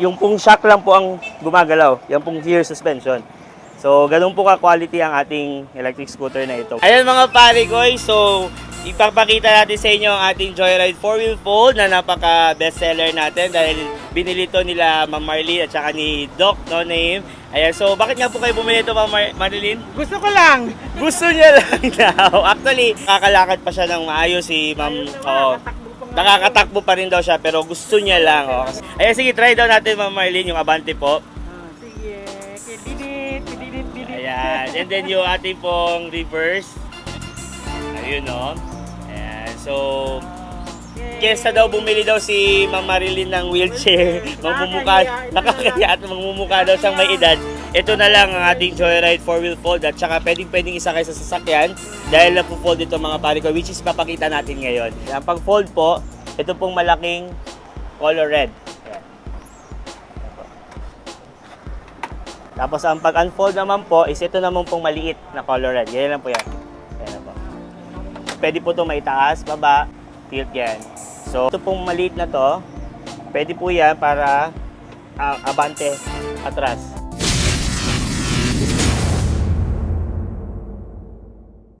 yung pong shock lang po ang gumagalaw. Yan pong rear suspension. So, ganun po ka-quality ang ating electric scooter na ito. Ayan mga pare ko, so ipapakita natin sa inyo ang ating Joyride 4-wheel fold na napaka bestseller natin dahil binili to nila Ma'am Marlene at saka ni Doc No Name. Ayan, so bakit nga po kayo bumili ito Ma'am Mar- Marlene? Gusto ko lang. Gusto niya lang daw. Actually, kakalakad pa siya ng maayos si Ma'am. Oo. Nakakatakbo pa rin daw siya pero gusto niya lang. Oh. Ayan, sige, try daw natin Ma'am Marlene yung Abante po. Ah, sige. Didit, didit, didit. Ayan. And then yung ating pong reverse. Ayun, no? Ayan. So, kesa daw bumili daw si Ma'am Marilyn ng wheelchair, magmumukha, nakakaya at magmumukha daw siyang may edad. Ito na lang ang ating Joyride 4-wheel fold at saka pwedeng pwedeng isa kayo sa sasakyan dahil na fold ito mga pare ko which is papakita natin ngayon. Ang pag-fold po, ito pong malaking color red. Tapos ang pag-unfold naman po is ito naman pong maliit na color red. Ganyan lang po yan. Na po. Pwede po itong maitaas, baba, tilt yan. So, ito pong maliit na to, pwede po yan para ah, abante atras.